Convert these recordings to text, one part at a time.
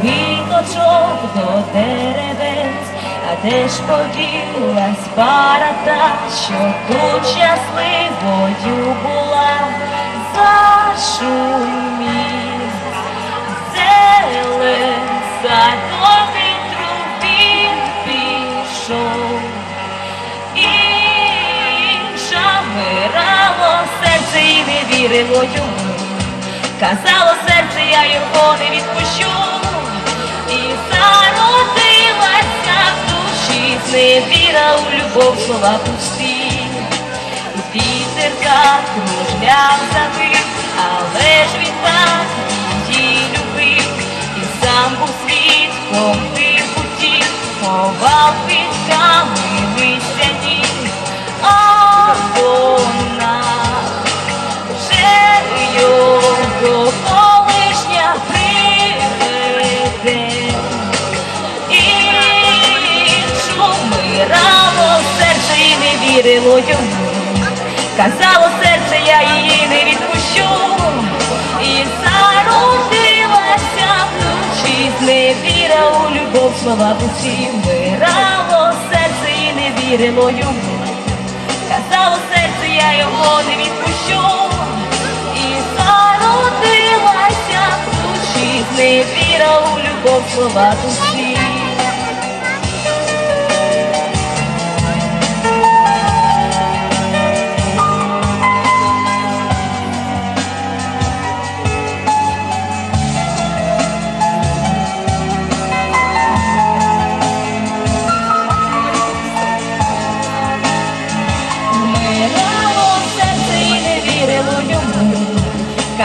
квіточок до деревець, а де ж поділась пара та, що тут щасливою була, зашумів зелен садовий трубін пішов. Інша вмирало серце і не вірило йому. Казало серце, я його не відпущу. Душі зневіра у любов слова пусті. І пітерках так кружляв за ним, але ж він так її любив, і сам був свідком тих путів, ховав квітками листяні, не. Казало серце, я її не відпущу. І зародилася в душі зневіра у любов слова пусті. Вмирало серце і не вірило йому. Казало серце, я його не відпущу. І зародилася в душі зневіра у любов слова душі.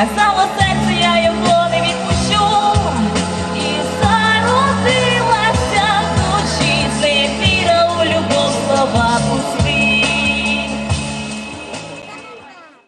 казало серце я його не